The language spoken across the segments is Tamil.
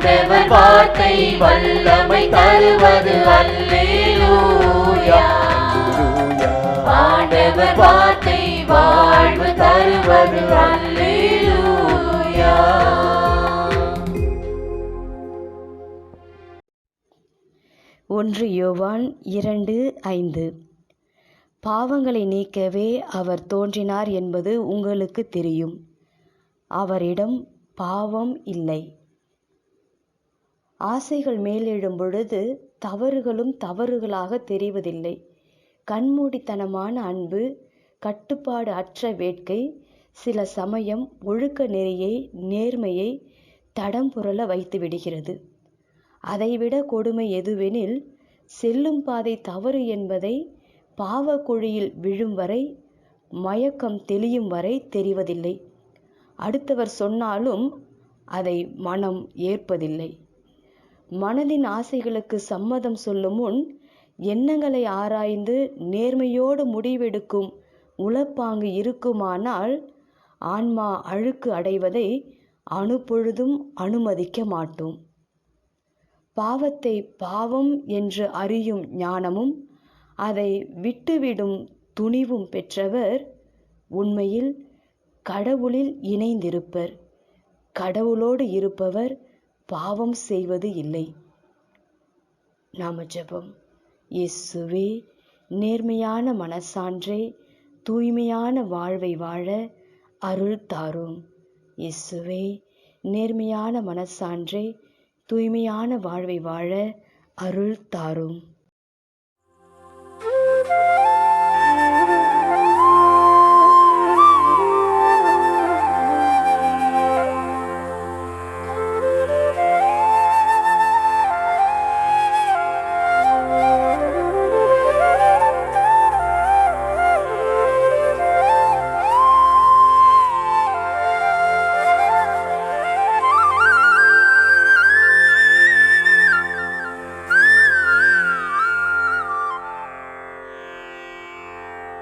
ஆண்டவர் வார்த்தை வல்லமை தருவது. அல்லேலூயா. ஆண்டவர் வார்த்தை வாழ்வு தருவது. அல்லேலூயா. ஒன்று யோவான் இரண்டு ஐந்து. பாவங்களை நீக்கவே அவர் தோன்றினார் என்பது உங்களுக்கு தெரியும். அவரிடம் பாவம் இல்லை. ஆசைகள் மேலெழும் பொழுது தவறுகளும் தவறுகளாக தெரிவதில்லை. கண்மூடித்தனமான அன்பு கட்டுப்பாடு அற்ற வேட்கை சில சமயம் ஒழுக்க நெறியை நேர்மையை தடம் புரள வைத்து விடுகிறது. அதைவிட கொடுமை எதுவெனில் செல்லும் பாதை தவறு என்பதை பாவக்குழியில் விழும் வரை மயக்கம் தெளியும் வரை தெரிவதில்லை. அடுத்தவர் சொன்னாலும் அதை மனம் ஏற்பதில்லை. மனதின் ஆசைகளுக்கு சம்மதம் சொல்லும் முன் எண்ணங்களை ஆராய்ந்து நேர்மையோடு முடிவெடுக்கும் உளப்பாங்கு இருக்குமானால் ஆன்மா அழுக்கு அடைவதை அணுப்பொழுதும் அனுமதிக்க மாட்டோம். பாவத்தை பாவம் என்று அறியும் ஞானமும் அதை விட்டுவிடும் துணிவும் பெற்றவர் உண்மையில் கடவுளில் இணைந்திருப்பர். கடவுளோடு இருப்பவர் பாவம் செய்வது இல்லை. நாம ஜபம். இயேசுவே நேர்மையான மனசான்றே தூய்மையான வாழ்வை வாழ அருள் தாரும். இயேசுவே நேர்மையான மனசான்றே தூய்மையான வாழ்வை வாழ அருள் தாரும்.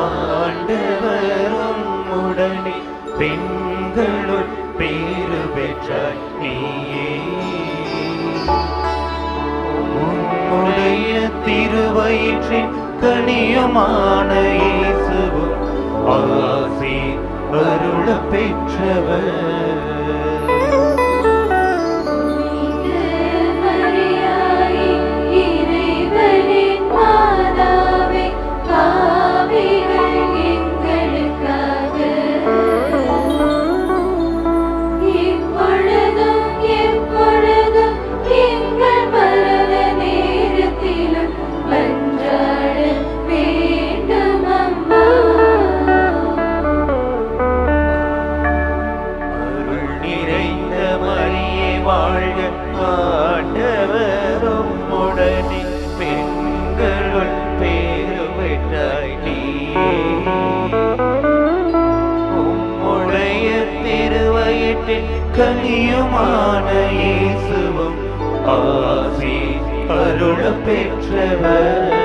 ஆண்டவரும் உடனே பெண்களுள் பேரு பெற்ற நீயே. உம்முடைய திருவயிற்றின் கனியுமான இயேசுவும் ஆசி அருள பெற்றவர். பெற்றவர்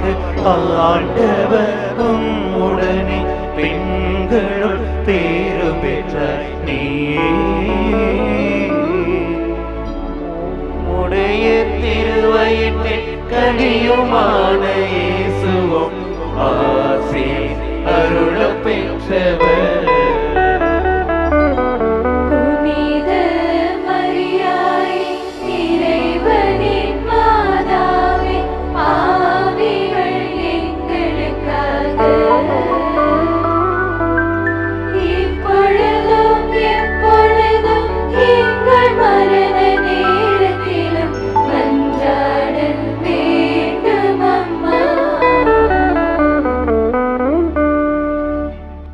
வாழ்க ஆண்டவரும் உடனே பெண்களுள் பேரு பெற்ற நீயே. உடைய திருவயிற்றின் கனியுமான